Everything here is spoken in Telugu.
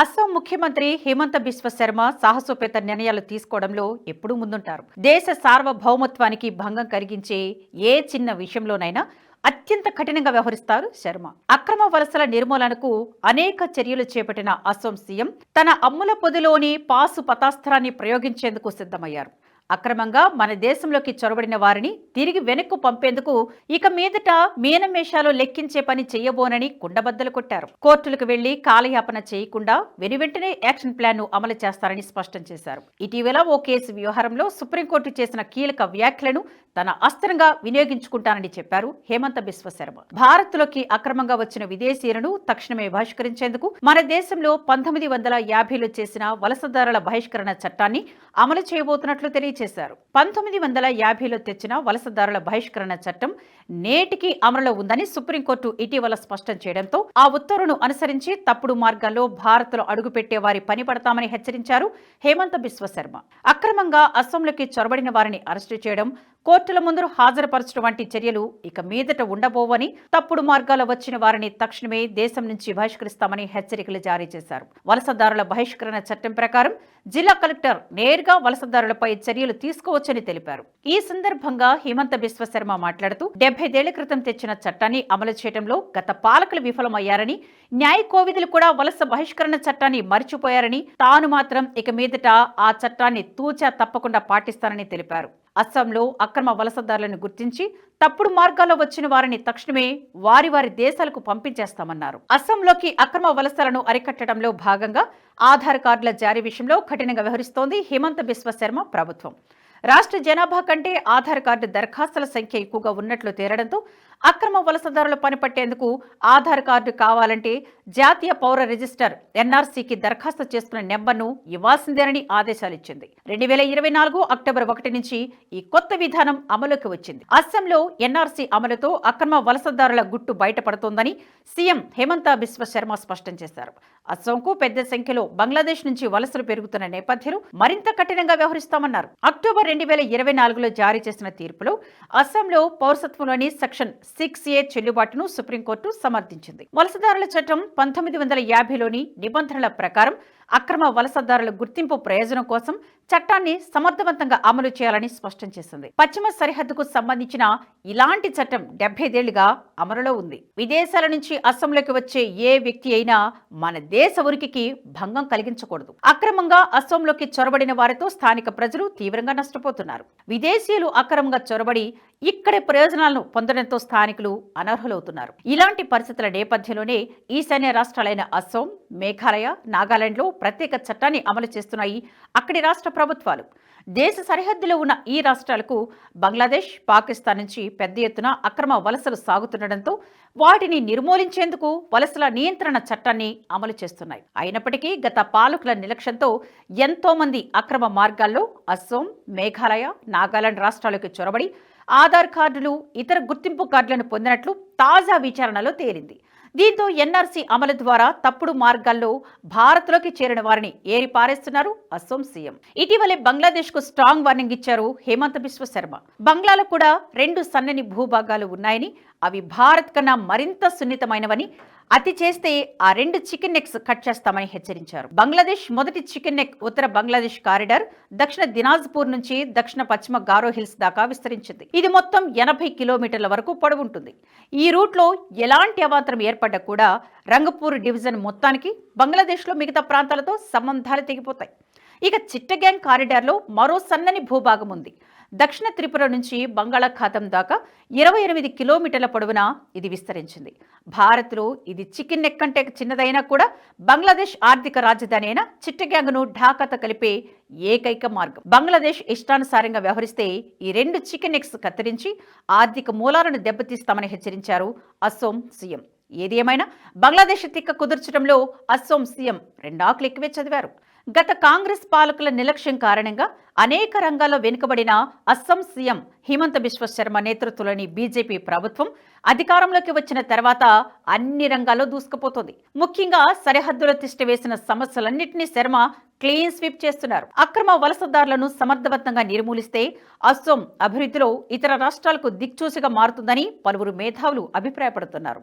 అస్సాం ముఖ్యమంత్రి హిమంత బిశ్వ శర్మ సాహసోపేత నిర్ణయాలు తీసుకోవడంలో ఎప్పుడూ ముందుంటారు. దేశ సార్వభౌమత్వానికి భంగం కలిగించే ఏ చిన్న విషయంలోనైనా అత్యంత కఠినంగా వ్యవహరిస్తారు శర్మ. అక్రమ వలసల నిర్మూలనకు అనేక చర్యలు చేపట్టిన అస్సోం సీఎం తన అమ్ముల పొదిలోని పాసు పతాస్త్రాన్ని ప్రయోగించేందుకు సిద్ధమయ్యారు. అక్రమంగా మన దేశంలోకి చొరబడిన వారిని తిరిగి వెనక్కు పంపేందుకు ఇక మీదట మీనమేషాలు లెక్కించే పని చేయబోనని కుండబద్దలు కొట్టారు. కోర్టులకు వెళ్ళి కాలయాపన చేయకుండా వెనువెంటనే యాక్షన్ ప్లాన్ను అమలు చేస్తారని స్పష్టం చేశారు. ఇటీవల ఓ కేసు వ్యవహారంలో సుప్రీంకోర్టు చేసిన కీలక వ్యాఖ్యలను తన అస్త్రంగా వినియోగించుకుంటానని చెప్పారు హేమంత బిశ్వశర్మ భారత్లోకి అక్రమంగా వచ్చిన విదేశీయులను తక్షణమే బహిష్కరించేందుకు మన దేశంలో పంతొమ్మిది వందల యాభైలో చేసిన వలసదారుల బహిష్కరణ చట్టాన్ని అమలు చేయబోతున్నట్లు చేశారు. పంతొమ్మిది వందల యాభైలో తెచ్చిన వలసదారుల బహిష్కరణ చట్టం నేటికి అమలులో ఉందని సుప్రీంకోర్టు ఇటీవల స్పష్టం చేయడంతో ఆ ఉత్తర్వును అనుసరించి తప్పుడు మార్గాల్లో భారత్లో అడుగుపెట్టే వారి పని పడతామని హెచ్చరించారు హేమంత బిశ్వశర్మ. అక్రమంగా అస్సాంలోకి చొరబడిన వారిని అరెస్టు చేయడం కోర్టుల ముందు హాజరుపరచడం వంటి చర్యలు ఇక మీదట ఉండబోవని తప్పుడు మార్గాల వచ్చిన వారిని తక్షణమే దేశం నుంచి బహిష్కరిస్తామని హెచ్చరికలు జారీ చేశారు. వలసదారుల బహిష్కరణ చట్టం ప్రకారం జిల్లా కలెక్టర్ నేరుగా వలసదారులపై చర్యలు తీసుకోవచ్చని తెలిపారు. ఈ సందర్భంగా హిమంత బిశ్వశర్మ మాట్లాడుతూ డెబ్బైదేళ్ళ క్రితం తెచ్చిన చట్టాన్ని అమలు చేయడంలో గత పాలకులు విఫలమయ్యారని న్యాయ కోవిధులు కూడా వలస బహిష్కరణ చట్టాన్ని మర్చిపోయారని తాను మాత్రం ఇక మీదట ఆ చట్టాన్ని తూచా తప్పకుండా పాటిస్తానని తెలిపారు. అస్సాంలో అక్రమ వలసదారులను గుర్తించి తప్పుడు మార్గాల్లో వచ్చిన వారిని తక్షణమే వారి వారి దేశాలకు పంపించేస్తామన్నారు. అస్సాంలోకి అక్రమ వలసలను అరికట్టడంలో భాగంగా ఆధార్ కార్డుల జారీ విషయంలో కఠినంగా వ్యవహరిస్తోంది హిమంత బిశ్వ శర్మ ప్రభుత్వం. రాష్ట్ర జనాభా కంటే ఆధార్ కార్డు దరఖాస్తుల సంఖ్య ఎక్కువగా ఉన్నట్లు తేలడంతో అక్రమ వలసదారులు పనిపట్టేందుకు ఆధార్ కార్డు కావాలంటే జాతీయ పౌర రిజిస్టర్ ఎన్ఆర్సీకి దరఖాస్తు చేసుకున్న నెంబర్ను ఇవ్వాల్సిందేనని ఆదేశాలిచ్చింది. రెండు వేల ఇరవై నాలుగు అక్టోబర్ ఒకటి నుంచి ఈ కొత్త విధానం అమలుకి వచ్చింది. అస్సాంలో ఎన్ఆర్సీ అమలుతో అక్రమ వలసదారుల గుట్టు బయటపడుతోందని సీఎం హేమంత బిశ్వ శర్మ స్పష్టం చేశారు. అస్సాంకు పెద్ద సంఖ్యలో బంగ్లాదేశ్ నుంచి వలసలు పెరుగుతున్న నేపథ్యంలో మరింత కఠినంగా వ్యవహరిస్తామన్నారు. అక్టోబర్ రెండు వేల ఇరవై నాలుగులో జారీ చేసిన తీర్పులో అస్సాంలో పౌరసత్వంలోని సెక్షన్ సిక్స్ ఏ చెల్లుబాటును సుప్రీంకోర్టు సమర్థించింది. వలసదారుల చట్టం పంతొమ్మిది వందల యాభైలోని నిబంధనల ప్రకారం అక్రమ వలసదారుల గుర్తింపు ప్రయోజనం కోసం చట్టాన్ని సమర్థవంతంగా అమలు చేయాలని స్పష్టం చేసింది. పశ్చిమ సరిహద్దుకు సంబంధించిన ఇలాంటి చట్టం డెబ్బైదేళ్ళుగా అమలులో ఉంది. విదేశాల నుంచి అస్సాంలోకి వచ్చే ఏ వ్యక్తి అయినా మన దేశ ఉనికికి భంగం కలిగించకూడదు. అక్రమంగా అస్సాంలోకి చొరబడిన వారితో స్థానిక ప్రజలు తీవ్రంగా నష్టపోతున్నారు. విదేశీయులు అక్రమంగా చొరబడి ఇక్కడి ప్రయోజనాలను పొందడంతో స్థానికులు అనర్హులవుతున్నారు. ఇలాంటి పరిస్థితుల నేపథ్యంలోనే ఈశాన్య రాష్ట్రాలైన అస్సోం మేఘాలయ నాగాలాండ్లో ప్రత్యేక చట్టాన్ని అమలు చేస్తున్నాయి అక్కడి రాష్ట్ర ప్రభుత్వాలు. దేశ సరిహద్దులో ఉన్న ఈ రాష్ట్రాలకు బంగ్లాదేశ్ పాకిస్తాన్ నుంచి పెద్ద ఎత్తున అక్రమ వలసలు సాగుతుండటంతో వాటిని నిర్మూలించేందుకు వలసల నియంత్రణ చట్టాన్ని అమలు చేస్తున్నాయి. అయినప్పటికీ గత పాలకుల నిర్లక్ష్యంతో ఎంతోమంది అక్రమ మార్గాల్లో అస్సోం మేఘాలయ నాగాలాండ్ రాష్ట్రాలకు చొరబడి ఆధార్ కార్డులు ఇతర గుర్తింపు కార్డులను పొందినట్లు తాజా విచారణలో తేలింది. దీంతో ఎన్ఆర్సీ అమలు ద్వారా తప్పుడు మార్గాల్లో భారత్లోకి చేరిన వారిని ఏరి పారేస్తున్నారు అస్సోం సీఎం. ఇటీవలే బంగ్లాదేశ్కు స్ట్రాంగ్ వార్నింగ్ ఇచ్చారు హేమంత బిశ్వ శర్మ. బంగ్లాలో కూడా రెండు సన్నని భూభాగాలు ఉన్నాయని అవి భారత్ కన్నా మరింత సున్నితమైనవని అతి చేస్తే ఆ రెండు చికెన్ నెక్స్ కట్ చేస్తామని హెచ్చరించారు. బంగ్లాదేశ్ మొదటి చికెన్ నెక్ ఉత్తర బంగ్లాదేశ్ కారిడార్ దక్షిణ దినాజ్పూర్ నుంచి దక్షిణ పశ్చిమ గారో హిల్స్ దాకా విస్తరించింది. ఇది మొత్తం ఎనభై కిలోమీటర్ల వరకు పొడవుంటుంది. ఈ రూట్లో ఎలాంటి అవాంతరం ఏర్పడ్డా కూడా రంగపూర్ డివిజన్ మొత్తానికి బంగ్లాదేశ్లో మిగతా ప్రాంతాలతో సంబంధాలు తెగిపోతాయి. ఇక చిట్టగ్యాంగ్ కారిడార్లో మరో సన్నని భూభాగం ఉంది. దక్షిణ త్రిపుర నుంచి బంగాళాఖాతం దాకా ఇరవై ఎనిమిది కిలోమీటర్ల పొడవున ఇది విస్తరించింది. భారత్లో ఇది చికెన్ నెక్ కంటే చిన్నదైనా కూడా బంగ్లాదేశ్ ఆర్థిక రాజధాని అయిన చిట్టగ్యాంగ్ను ఢాకాతో కలిపే ఏకైక మార్గం. బంగ్లాదేశ్ ఇష్టానుసారంగా వ్యవహరిస్తే ఈ రెండు చికెన్ నెక్స్ కత్తిరించి ఆర్థిక మూలాలను దెబ్బతీస్తామని హెచ్చరించారు అసోం సీఎం. ఏది ఏమైనా బంగ్లాదేశ్ తిక్క కుదర్చడంలో అసోం సీఎం రెండాకులు ఎక్కువే చదివారు. గత కాంగ్రెస్ పాలకుల నిర్లక్ష్యం కారణంగా అనేక రంగాల్లో వెనుకబడిన అస్సాం సీఎం హిమంత బిశ్వ శర్మ నేతృత్వంలోని బీజేపీ ప్రభుత్వం అధికారంలోకి వచ్చిన తర్వాత అన్ని రంగాల్లో దూసుకుపోతోంది. ముఖ్యంగా సరిహద్దుల తిష్ట వేసిన సమస్యలన్నింటినీ శర్మ క్లీన్ స్వీప్ చేస్తున్నారు. అక్రమ వలసదారులను సమర్థవంతంగా నిర్మూలిస్తే అస్సోం అభివృద్ధిలో ఇతర రాష్ట్రాలకు దిక్చూసిగా మారుతుందని పలువురు మేధావులు అభిప్రాయపడుతున్నారు.